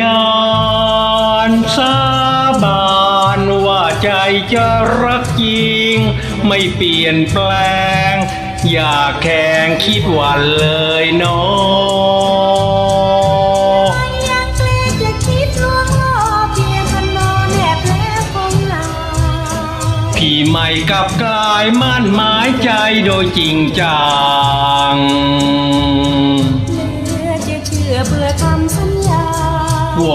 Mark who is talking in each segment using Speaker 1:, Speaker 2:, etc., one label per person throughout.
Speaker 1: ยานสาบานว่าใจจะรักจริง ไม่เปลี่ยนแปลง อย่าแข่งคิดหวันเลยเนาะ
Speaker 2: ยังเกรงจะคิดลวงล่อเพียงคันนอนแนบแล้วคงลา
Speaker 1: พี่ไม่กลับกลายมั่นหมายใจโดยจริงจัง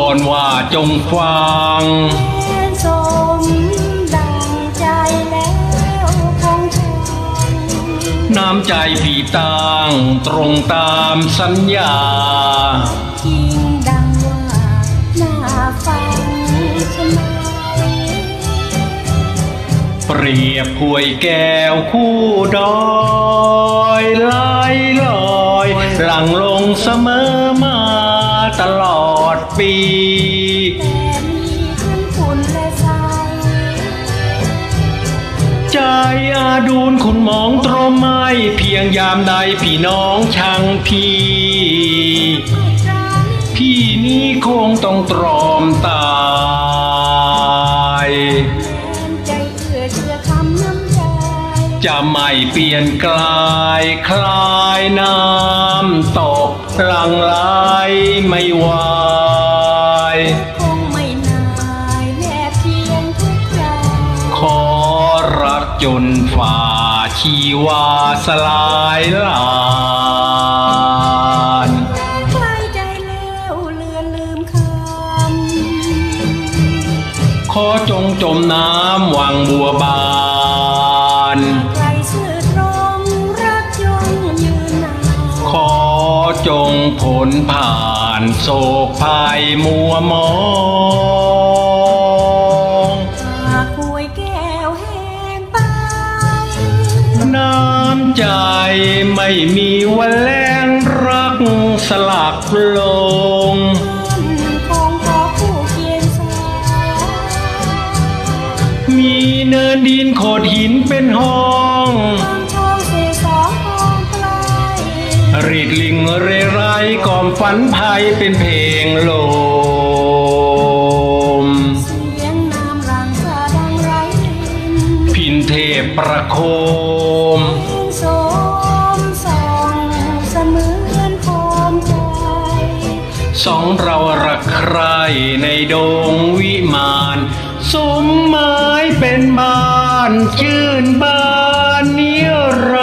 Speaker 2: อ
Speaker 1: นว่าจงฟัง
Speaker 2: แม้สมดังใจแล้วคงใช่
Speaker 1: น้ำใจพี่ตั้งตรงตามสัญญา
Speaker 2: จริงดังว่าน่าฟังใช่ไหม
Speaker 1: เปรียบหวยแก้วคู่ดอยไหลลอยหลังลงเสมอมาตลอด ปี
Speaker 2: แต่มีทั้งคุณและใจ
Speaker 1: ใจอาดูนคุณมองตรมไม่ เพียงยามใดพี่น้องช่างพี่
Speaker 2: ไม่ตรานี้
Speaker 1: พี่นี้คงต้องตรอมตาย
Speaker 2: แม้ใจเอื้อเชื่อคำน้ำใจ
Speaker 1: จะไม่เปลี่ยนกลายคลายน้ำตกหลังไหลไม่ไหว
Speaker 2: ค
Speaker 1: จนฝ่าชีวาสลายลาน
Speaker 2: ใกล้ใจแล้วเลือนลืมค
Speaker 1: ขอจงจมน้ำวังบัวบานำ
Speaker 2: ใครซื่อตรงรักยงยืนนาน
Speaker 1: ขอจงผลผ่านโศกภัยมัวมอง ใจไม่มีวันแรงรักสลักลง
Speaker 2: ท่านคงขอคู่เคียงสาย
Speaker 1: มีเนินดินโขดหินเป็นห้องรีดลิงเรไรก่อมฝันภัยเป็นเพลงโล
Speaker 2: ของเรา
Speaker 1: ระใครในดงวิมานสมหมายเป็นบ้านชื่นบานนิรัน